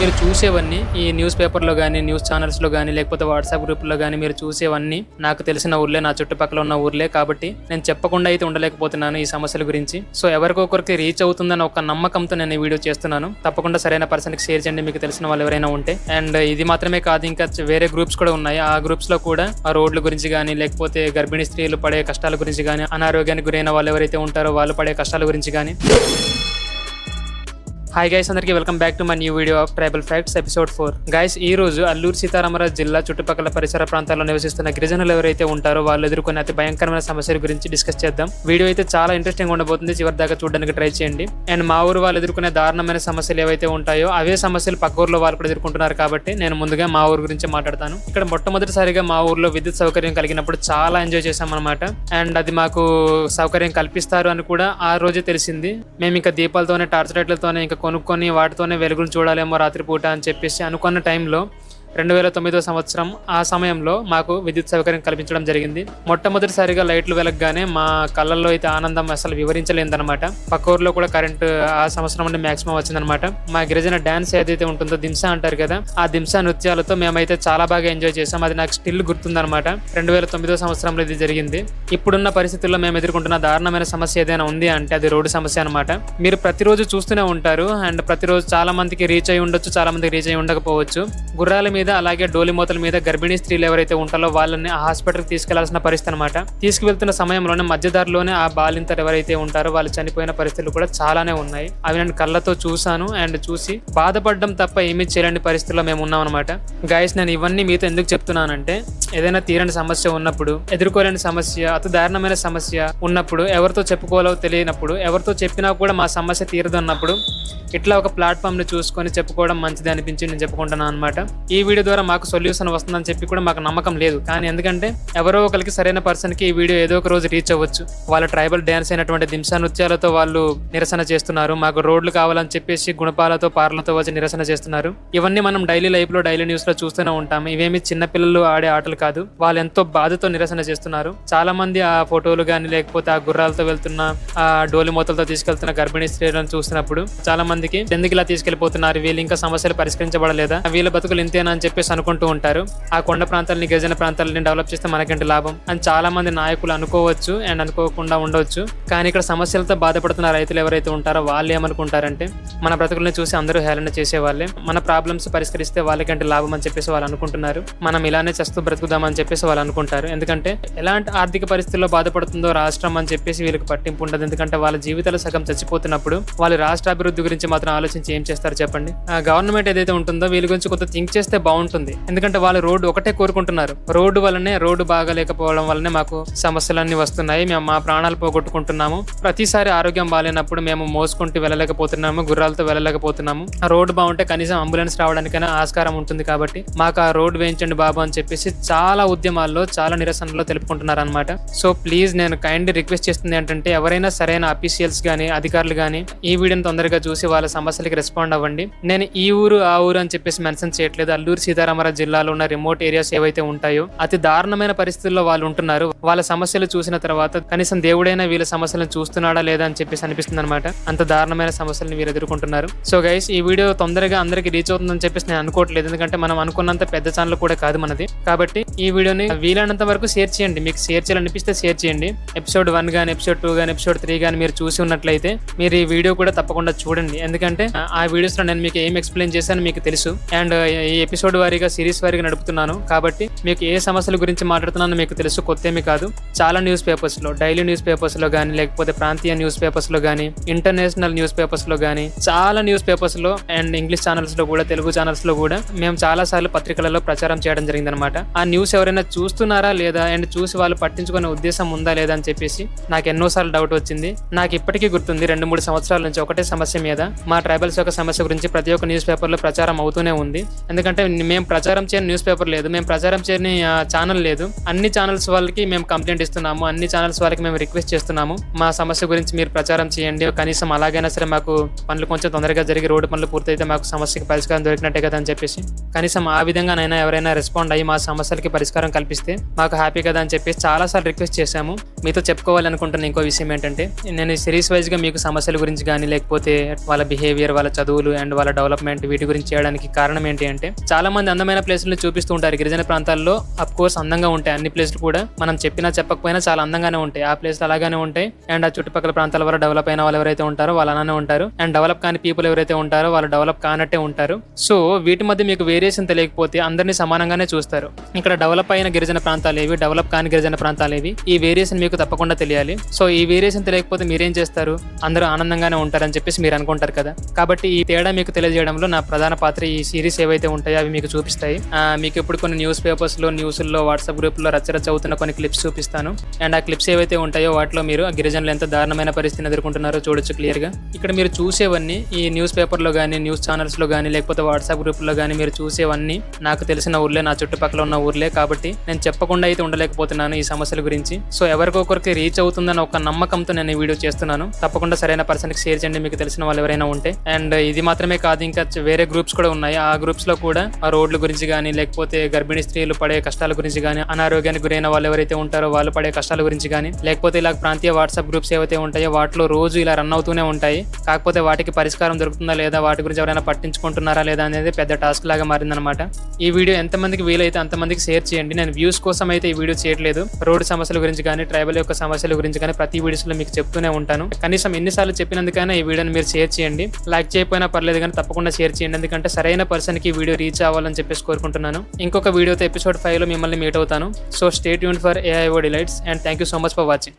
మీరు చూసేవన్నీ ఈ న్యూస్ పేపర్లో కానీ న్యూస్ ఛానల్స్లో కానీ లేకపోతే వాట్సాప్ గ్రూప్లో కానీ మీరు చూసేవన్నీ నాకు తెలిసిన ఊర్లే నా చుట్టుపక్కల ఉన్న ఊర్లే కాబట్టి నేను చెప్పకుండా అయితే ఉండలేకపోతున్నాను ఈ సమస్యల గురించి. సో ఎవరికొకరికి రీచ్ అవుతుందని ఒక నమ్మకంతో నేను ఈ వీడియో చేస్తున్నాను. తప్పకుండా సరైన పర్సన్కి షేర్ చేయండి మీకు తెలిసిన వాళ్ళు ఎవరైనా ఉంటే. అండ్ ఇది మాత్రమే కాదు ఇంకా వేరే గ్రూప్స్ కూడా ఉన్నాయి. ఆ గ్రూప్స్లో కూడా ఆ రోడ్ల గురించి కానీ లేకపోతే గర్భిణీ స్త్రీలు పడే కష్టాల గురించి కానీ అనారోగ్యానికి గురైన వాళ్ళు ఎవరైతే ఉంటారో వాళ్ళు పడే కష్టాల గురించి కానీ హాయ్ గైస్ అందరికీ welcome back to my new video of tribal facts episode four guys ఈ రోజు అల్లూరు సీతారామరాజు జిల్లా చుట్టుపక్కల పరిసర ప్రాంతాల్లో నివసిస్తున్న గిరిజనులు ఎవరైతే ఉంటారో వాళ్ళు ఎదుర్కొనే అతి భయంకరమైన సమస్యల గురించి డిస్కస్ చేద్దాం. వీడియో అయితే చాలా ఇంట్రెస్టింగ్ ఉండబోతుంది చివరి దాకా చూడడానికి ట్రై చేయండి. అండ్ మా ఊరు వాళ్ళు ఎదుర్కొనే దారుణమైన సమస్యలు ఏవైతే ఉంటాయో అవే సమస్యలు పక్క ఊర్లో వాళ్ళు కూడా ఎదుర్కొంటున్నారు కాబట్టి నేను ముందుగా మా ఊరు గురించి మాట్లాడతాను. ఇక్కడ మొట్టమొదటిసారిగా మా ఊర్లో విద్యుత్ సౌకర్యం కలిగినప్పుడు చాలా ఎంజాయ్ చేశాం అనమాట అండ్ అది మాకు సౌకర్యం కల్పిస్తారు అని కూడా ఆ రోజే తెలిసింది. మేము ఇంకా దీపాలతోనే టార్చ్ లైట్లతోనే ఇంకా కొనుక్కొని వాటితోనే వెలుగులు చూడాలేమో రాత్రిపూట అని చెప్పేసి అనుకున్న టైంలో రెండు వేల తొమ్మిదో సంవత్సరం ఆ సమయంలో మాకు విద్యుత్ సౌకర్యం కల్పించడం జరిగింది. మొట్టమొదటిసారిగా లైట్లు వెలగగానే మా కళ్ళల్లో అయితే ఆనందం అసలు వివరించలేదన్నమాట. పక్క ఊర్లో కూడా కరెంట్ ఆ సంవత్సరం నుండి మాక్సిమం వచ్చిందనమాట మా గిరిజన డాన్స్ ఏదైతే ఉంటుందో దింసా అంటారు కదా ఆ దింసా నృత్యాలతో మేమైతే చాలా బాగా ఎంజాయ్ చేసాం అది నాకు స్టిల్ గుర్తుందనమాట రెండు వేల తొమ్మిదో సంవత్సరంలో ఇది జరిగింది. ఇప్పుడున్న పరిస్థితుల్లో మేము ఎదుర్కొంటున్న దారుణమైన సమస్య ఏదైనా ఉంది అంటే అది రోడ్డు సమస్య అనమాట మీరు ప్రతిరోజు చూస్తూనే ఉంటారు అండ్ ప్రతిరోజు చాలా మందికి రీచ్ అయి ఉండొచ్చు చాలా మందికి రీచ్ అయి ఉండకపోవచ్చు. గుర్రాల మీద అలాగే డోలిమూతల మీద గర్భిణీ స్త్రీలు ఎవరైతే ఉంటారో వాళ్ళని ఆ హాస్పిటల్కి తీసుకెళ్ళాల్సిన పరిస్థితి అనమాట తీసుకువెళ్తున్న సమయంలోనే మధ్యదారిలోనే ఆ బాలింతలు ఎవరైతే ఉంటారో వాళ్ళు చనిపోయిన పరిస్థితులు కూడా చాలానే ఉన్నాయి. అవి నేను కళ్ళతో చూశాను అండ్ చూసి బాధపడడం తప్ప ఏమీ చేయలేని పరిస్థితుల్లో మేము ఉన్నాం అనమాట గాయస్ నేను ఇవన్నీ మీతో ఎందుకు చెప్తున్నానంటే ఏదైనా తీరని సమస్య ఉన్నప్పుడు ఎదుర్కోలేని సమస్య అతి దారుణమైన సమస్య ఉన్నప్పుడు ఎవరితో చెప్పుకోవాలో తెలియనప్పుడు ఎవరితో చెప్పినా కూడా మా సమస్య తీరదు అన్నప్పుడు ఇట్లా ఒక ప్లాట్ఫామ్ని చూసుకొని చెప్పుకోవడం మంచిది అనిపించి నేను చెప్పుకుంటున్నాను అనమాట ఈ వీడియో ద్వారా మాకు సొల్యూషన్ వస్తుందని చెప్పి కూడా మాకు నమ్మకం లేదు. కానీ ఎందుకంటే ఎవరో ఒకరికి సరైన పర్సన్కి ఈ వీడియో ఏదో ఒక రోజు రీచ్ అవ్వచ్చు. వాళ్ళ ట్రైబల్ డ్యాన్స్ అయినటువంటి దింసా నృత్యాలతో వాళ్ళు నిరసన చేస్తున్నారు. మాకు రోడ్లు కావాలని చెప్పేసి గుణపాలతో పార్లతో వచ్చి నిరసన చేస్తున్నారు. ఇవన్నీ మనం డైలీ లైఫ్లో డైలీ న్యూస్లో చూస్తూనే ఉంటాం. ఇవేమి చిన్నపిల్లలు ఆడే ఆటలు కాదు. వాళ్ళు ఎంతో బాధతో నిరసన చేస్తున్నారు. చాలా మంది ఆ ఫోటోలు కానీ లేకపోతే ఆ గుర్రాలతో వెళ్తున్న ఆ డోలి మూతలతో తీసుకెళ్తున్న గర్భిణీ స్త్రీలను చూసినప్పుడు చాలా మందికి ఎందుకు ఇలా తీసుకెళ్ళిపోతున్నారు వీళ్ళు ఇంకా సమస్యలు పరిష్కరించబడలేదా? వీళ్ళ బతుకులు ఇంతేనా అని చెప్పేసి అనుకుంటూ ఉంటారు. ఆ కొండ ప్రాంతాలని గిరిజన ప్రాంతాలని డెవలప్ చేస్తే మనకంటే లాభం? అని చాలా మంది నాయకులు అనుకోవచ్చు అండ్ అనుకోకుండా ఉండవచ్చు కానీ ఇక్కడ సమస్యలతో బాధపడుతున్న రైతులు ఎవరైతే ఉంటారో వాళ్ళు ఏమనుకుంటారంటే మన బ్రతుకుల్ని చూసి అందరూ హేళన చేసేవాళ్ళే. మన ప్రాబ్లమ్స్ పరిష్కరిస్తే వాళ్ళకంటే లాభం అని చెప్పేసి వాళ్ళు అనుకుంటున్నారు. మనం ఇలానే చేస్తూ బ్రతుకుదామని చెప్పేసి వాళ్ళు అనుకుంటారు. ఎందుకంటే ఎలాంటి ఆర్థిక పరిస్థితుల్లో బాధపడుతుందో రాష్ట్రం అని చెప్పేసి వీళ్ళకి పట్టింపు ఉండదు. ఎందుకంటే వాళ్ళ జీవితాలు సగం చచ్చిపోతున్నప్పుడు వాళ్ళు రాష్ట్ర అభివృద్ధి గురించి మాత్రం ఆలోచించి ఏం చేస్తారు చెప్పండి? ఆ గవర్నమెంట్ ఏదైతే ఉంటుందో వీళ్ళ గురించి కొంత థింక్ చేస్తే బాగుంటుంది. ఎందుకంటే వాళ్ళు రోడ్డు ఒకటే కోరుకుంటున్నారు. రోడ్డు వల్లనే రోడ్డు బాగాలేకపోవడం వల్లనే మాకు సమస్యలన్నీ వస్తున్నాయి. మేము మా ప్రాణాలు పోగొట్టుకుంటున్నాము. ప్రతిసారి ఆరోగ్యం బాగాలేనప్పుడు మేము మోసుకుంటూ వెళ్ళలేకపోతున్నాము గుర్రాలతో వెళ్ళలేకపోతున్నాము. ఆ రోడ్డు బాగుంటే కనీసం అంబులెన్స్ రావడానికైనా ఆస్కారం ఉంటుంది కాబట్టి మాకు ఆ రోడ్డు వేయించండి బాబు అని చెప్పేసి చాలా ఉద్యమాల్లో చాలా నిరసనలో తెలుపుకుంటున్నారు అనమాట సో ప్లీజ్ నేను కైండ్ రిక్వెస్ట్ చేస్తుంది ఏంటంటే ఎవరైనా సరైన అఫీషియల్స్ కానీ అధికారులు కానీ ఈ వీడియోని తొందరగా చూసి వాళ్ళ సమస్యలకి రెస్పాండ్ అవ్వండి. నేను ఈ ఊరు ఆ ఊరు అని చెప్పేసి మెన్షన్ చేయట్లేదు. అల్లూరు సీతారామరాజు జిల్లాలో ఉన్న రిమోట్ ఏరియాస్ ఏవైతే ఉంటాయో అతి దారుణమైన పరిస్థితుల్లో వాళ్ళు ఉంటున్నారు. వాళ్ళ సమస్యలు చూసిన తర్వాత కనీసం దేవుడైనా వీళ్ళ సమస్యలను చూస్తున్నాడా లేదా అని చెప్పేసి అనిపిస్తుంది అనమాట అంత దారుణమైన సమస్యలను మీరు ఎదుర్కొంటున్నారు. సో గైస్ ఈ వీడియో తొందరగా అందరికి రీచ్ అవుతుందని చెప్పేసి నేను అనుకోవట్లేదు. ఎందుకంటే మనం అనుకున్నంత పెద్ద ఛానల్ కూడా కాదు మనది. కాబట్టి ఈ వీడియోని వీలైనంత వరకు షేర్ చేయండి. మీకు షేర్ చేయాలనిపిస్తే షేర్ చేయండి. ఎపిసోడ్ వన్ కానీ ఎపిసోడ్ టూ కానీ ఎపిసోడ్ త్రీ కానీ మీరు చూసి ఉన్నట్లయితే మీరు ఈ వీడియో కూడా తప్పకుండా చూడండి. ఎందుకంటే ఆ- ఆ వీడియోస్లో నేను మీకు ఏం ఎక్స్ప్లెయిన్ చేశాను మీకు తెలుసు. అండ్ ఈ ఎపిసోడ్ వారీగా సిరీస్ వారీగా నడుపుతున్నాను. కాబట్టి మీకు ఏ సమస్యల గురించి మాట్లాడుతున్నానో మీకు తెలుసు కొత్తేమి కాదు. చాలా న్యూస్ పేపర్స్లో డైలీ న్యూస్ పేపర్స్లో కానీ లేకపోతే ప్రాంతీయ న్యూస్ పేపర్స్లో కానీ ఇంటర్నేషనల్ న్యూస్ పేపర్స్లో కానీ చాలా న్యూస్ పేపర్స్లో అండ్ ఇంగ్లీష్ ఛానల్స్లో కూడా తెలుగు ఛానల్స్లో కూడా మేము చాలా సార్లు పత్రికలలో ప్రచారం చేయడం జరిగిందనమాట ఆ న్యూస్ ఎవరైనా చూస్తున్నారా లేదా అండ్ చూసి వాళ్ళు పట్టించుకునే ఉద్దేశం ఉందా లేదా అని చెప్పేసి నాకు ఎన్నోసార్లు డౌట్ వచ్చింది. నాకు ఇప్పటికీ గుర్తుంది రెండు మూడు సంవత్సరాల నుంచి ఒకటే సమస్య మీద మా ట్రైబల్స్ యొక్క సమస్య గురించి ప్రతి ఒక్క న్యూస్ పేపర్లో ప్రచారం అవుతూనే ఉంది. ఎందుకంటే మేము ప్రచారం చేయని న్యూస్ పేపర్ లేదు. మేము ప్రచారం చేయని ఛానల్ లేదు. అన్ని ఛానల్స్ వాళ్ళకి మేము కంప్లైంట్ ఇస్తున్నాము. అన్ని ఛానల్స్ వాళ్ళకి మేము రిక్వెస్ట్ చేస్తున్నాము. మా సమస్య గురించి మీరు ప్రచారం చేయండి. కనీసం అలాగైనా సరే మాకు పనులు కొంచెం తొందరగా జరిగి రోడ్డు పనులు పూర్తయితే మాకు సమస్యకి పరిష్కారం దొరికినట్టే కదా అని చెప్పేసి. కనీసం ఆ విధంగానైనా ఎవరైనా రెస్పాండ్ అయ్యి మా సమస్యలకి పరిష్కారం కల్పిస్తే మాకు హ్యాపీ కదా అని చెప్పేసి చాలాసార్లు రిక్వెస్ట్ చేశాము. మీతో చెప్పుకోవాలనుకుంటున్న ఇంకో విషయం ఏంటంటే నేను సిరీస్ వైజ్గా మీకు సమస్యల గురించి కానీ లేకపోతే వాళ్ళ బిహేవియర్ వాళ్ళ చదువులు అండ్ వాళ్ళ డెవలప్మెంట్ వీటి గురించి చేయడానికి కారణం ఏంటి అంటే చాలా మంది అందమైన ప్లేసులు చూపిస్తూ ఉంటారు. గిరిజన ప్రాంతాల్లో అఫ్ కోర్స్ అందంగా ఉంటాయి. అన్ని ప్లేసులు కూడా మనం చెప్పినా చెప్పకపోయినా చాలా అందంగానే ఉంటాయి. ఆ ప్లేస్లు అలాగానే ఉంటాయి. అండ్ ఆ చుట్టుపక్కల ప్రాంతాల వల్ల డెవలప్ అయిన వాళ్ళు ఎవరైతే ఉంటారో వాళ్ళు అలానే ఉంటారు. అండ్ డెవలప్ కాని పీపుల్ ఎవరైతే ఉంటారో వాళ్ళు డెవలప్ కానట్టే ఉంటారు. సో వీటి మధ్య మీకు వేరియేషన్ తెలియకపోతే అందరినీ సమానంగానే చూస్తారు. ఇక్కడ డెవలప్ అయిన గిరిజన ప్రాంతాలు ఏవి డెవలప్ కాని గిరిజన ప్రాంతాలు ఏవి? ఈ వేరియేషన్ మీకు తప్పకుండా తెలియాలి. సో ఈ వేరియేషన్ తెలియకపోతే మీరేం చేస్తారు? అందరూ ఆనందంగానే ఉంటారని చెప్పేసి మీరు అనుకుంటారు కదా. కాబట్టి ఈ తేడా మీకు తెలియజేయడంలో నా ప్రధాన పాత్ర ఈ సిరీస్ ఏవైతే ఉంటాయో అవి మీకు చూపిస్తాయి. మీకు ఇప్పుడు కొన్ని న్యూస్ పేపర్స్లో న్యూస్లో వాట్సాప్ గ్రూప్లో రచ్చరచ్చ అవుతున్న కొన్ని క్లిప్స్ చూపిస్తాను. అండ్ ఆ క్లిప్స్ ఏవైతే ఉంటాయో వాటిలో మీరు ఆ గిరిజనులు ఎంత దారుణమైన పరిస్థితిని ఎదుర్కొంటున్నారో చూడొచ్చు క్లియర్గా. ఇక్కడ మీరు చూసేవన్నీ ఈ న్యూస్ పేపర్లో కానీ న్యూస్ ఛానల్స్లో కానీ లేకపోతే వాట్సాప్ గ్రూప్లో కానీ మీరు చూసేవన్నీ నాకు తెలిసిన ఊర్లే నా చుట్టుపక్కల ఉన్న ఊర్లే కాబట్టి నేను చెప్పకుండా అయితే ఉండలేకపోతున్నాను ఈ సమస్యల గురించి. సో ఒక్కొక్కరికి రీచ్ అవుతుందని ఒక నమ్మకంతో నేను ఈ వీడియో చేస్తున్నాను. తప్పకుండా సరైన పర్సన్కి షేర్ చేయండి. మీకు తెలిసిన వాళ్ళు ఎవరైనా ఉంటే. అండ్ ఇది మాత్రమే కాదు ఇంకా వేరే గ్రూప్స్ కూడా ఉన్నాయి. ఆ గ్రూప్స్లో కూడా ఆ రోడ్ల గురించి కానీ లేకపోతే గర్భిణీ స్త్రీలు పడే కష్టాల గురించి కానీ అనారోగ్యానికి గురైన వాళ్ళు ఎవరైతే ఉంటారో వాళ్ళు పడే కష్టాల గురించి కానీ లేకపోతే ఇలా ప్రాంతీయ వాట్సాప్ గ్రూప్స్ ఏవైతే ఉంటాయో వాటిలో రోజు ఇలా రన్ అవుతూనే ఉంటాయి. కాకపోతే వాటికి పరిష్కారం దొరుకుతుందా లేదా వాటి గురించి ఎవరైనా పట్టించుకుంటున్నారా లేదా అనేది పెద్ద టాస్క్ లాగా మారిందనమాట ఈ వీడియో ఎంతమందికి వీలైతే అంతమందికి షేర్ చేయండి. నేను వ్యూస్ కోసం అయితే ఈ వీడియో చేయట్లేదు. రోడ్డు సమస్యల గురించి కానీ ట్రైబల్ యొక్క సమస్యల గురించి కానీ ప్రతి వీడియోస్లో మీకు చెప్తూనే ఉంటాను. కనీసం ఎన్నిసార్లు చెప్పినందుకైనా ఈ వీడియోని మీరు షేర్ చేయండి. లైక్ చేయకపోయినా పర్లేదు కానీ తప్పకుండా షేర్ చేయండి. ఎందుకంటే సరైన పర్సన్కి వీడియో రీచ్ అవ్వాలని చెప్పేసి కోరుకుంటున్నాను. ఇంకొక వీడియోతో ఎపిసోడ్ ఫైవ్లో మిమ్మల్ని మీట్ అవుతాను. So stay Yoon for AIO delights and thank you so much for watching